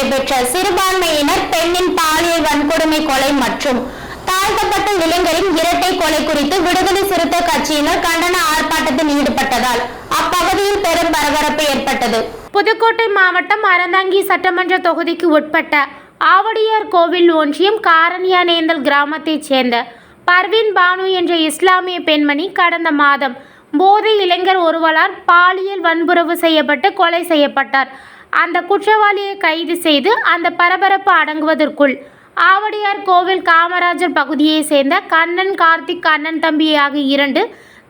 நடைபெற்ற சிறுபான்மையினர் பெண்ணின் பாலியல் வன்கொடுமை கொலை மற்றும் தாழ்த்தப்பட்ட இளைஞரின் இரட்டை கொலை குறித்து விடுதலை சிறுத்தை கட்சியினர் கண்டன ஆர்ப்பாட்டத்தில் ஈடுபட்டதால் அப்பகுதியில் பெரும் பரபரப்பு ஏற்பட்டது. புதுக்கோட்டை மாவட்டம் அறந்தாங்கி சட்டமன்ற தொகுதிக்கு உட்பட்ட ஆவடியார் கோவில் ஒன்றியம் காரணியானேந்தல் கிராமத்தைச் சேர்ந்த பர்வின் பானு என்ற இஸ்லாமிய பெண்மணி கடந்த மாதம் போதை இளைஞர் ஒருவரால் பாலியல் வன்புறவு செய்யப்பட்டு கொலை செய்யப்பட்டார். அந்த குற்றவாளியை கைது செய்து அந்த பரபரப்பு அடங்குவதற்குள் ஆவடியார் கோவில் காமராஜர் பகுதியை சேர்ந்த கண்ணன் கார்த்திக் கண்ணன் தம்பி ஆகிய இரண்டு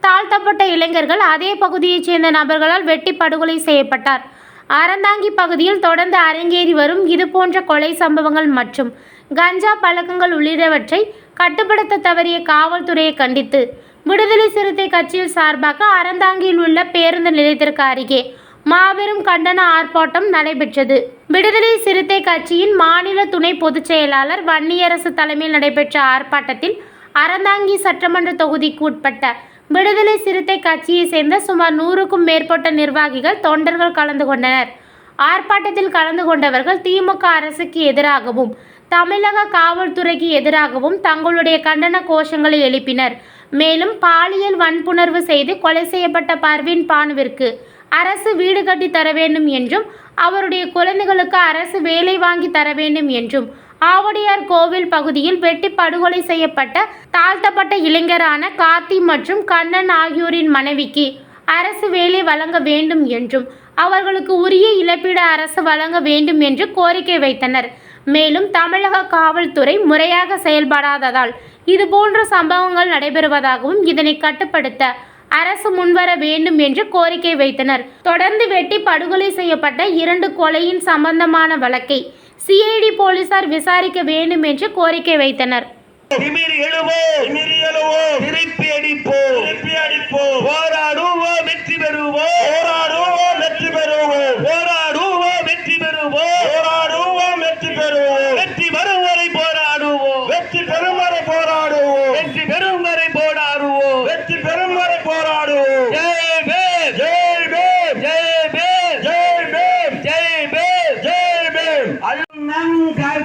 தாழ்த்தப்பட்ட இளைஞர்கள் அதே பகுதியைச் சேர்ந்த நபர்களால் வெட்டி படுகொலை செய்யப்பட்டார். அறந்தாங்கி பகுதியில் தொடர்ந்து அரங்கேறி வரும் இதுபோன்ற கொலை சம்பவங்கள் மற்றும் கஞ்சா பழக்கங்கள் உள்ளிட்டவற்றை கட்டுப்படுத்த தவறிய காவல்துறையை கண்டித்து விடுதலை சிறுத்தை கட்சியில் சார்பாக அறந்தாங்கியில் உள்ள பேருந்து நிலையத்திற்கு அருகே மாபெரும் கண்டன ஆர்ப்பாட்டம் நடைபெற்றது. விடுதலை சிறுத்தை கட்சியின் மாநில துணை பொதுச் செயலாளர் வன்னியரசு தலைமையில் நடைபெற்ற ஆர்ப்பாட்டத்தில் அறந்தாங்கி சட்டமன்ற தொகுதிக்கு உட்பட்ட விடுதலை சிறுத்தை கட்சியை சேர்ந்த சுமார் நூறுக்கும் மேற்பட்ட நிர்வாகிகள் தொண்டர்கள் கலந்து கொண்டனர். ஆர்ப்பாட்டத்தில் கலந்து கொண்டவர்கள் திமுக அரசுக்கு எதிராகவும் தமிழக காவல்துறைக்கு எதிராகவும் தங்களுடைய கண்டன கோஷங்களை எழுப்பினர். மேலும் பாலியல் வன்புணர்வு செய்து கொலை செய்யப்பட்ட பர்வீன் பானுவிற்கு அரசு வீடு கட்டி தர வேண்டும் என்றும் அவருடைய குழந்தைகளுக்கு அரசு வேலை வாங்கி தர வேண்டும் என்றும் ஆவடியார் கோவில் பகுதியில் வெட்டி படுகொலை செய்யப்பட்ட தாழ்த்தப்பட்ட இளைஞரான கார்த்தி மற்றும் கண்ணன் ஆகியோரின் மனைவிக்கு அரசு வேலை வழங்க வேண்டும் என்றும் அவர்களுக்கு உரிய இழப்பீடு அரசு வழங்க வேண்டும் என்று கோரிக்கை வைத்தனர். மேலும் தமிழக காவல்துறை முறையாக செயல்படாததால் இதுபோன்ற சம்பவங்கள் நடைபெறுவதாகவும் இதனை கட்டுப்படுத்த அரசு முன்வர வேண்டும் என்று கோரிக்கை வைத்தனர். தொடர்ந்து வெட்டி படுகொலை செய்யப்பட்ட இரண்டு கொலையின் சம்பந்தமான வழக்கை சிஐடி போலீசார் விசாரிக்க வேண்டும் என்று கோரிக்கை வைத்தனர். போராடுவோம். வெற்றி பெறுவோம். போராடுவோம். চার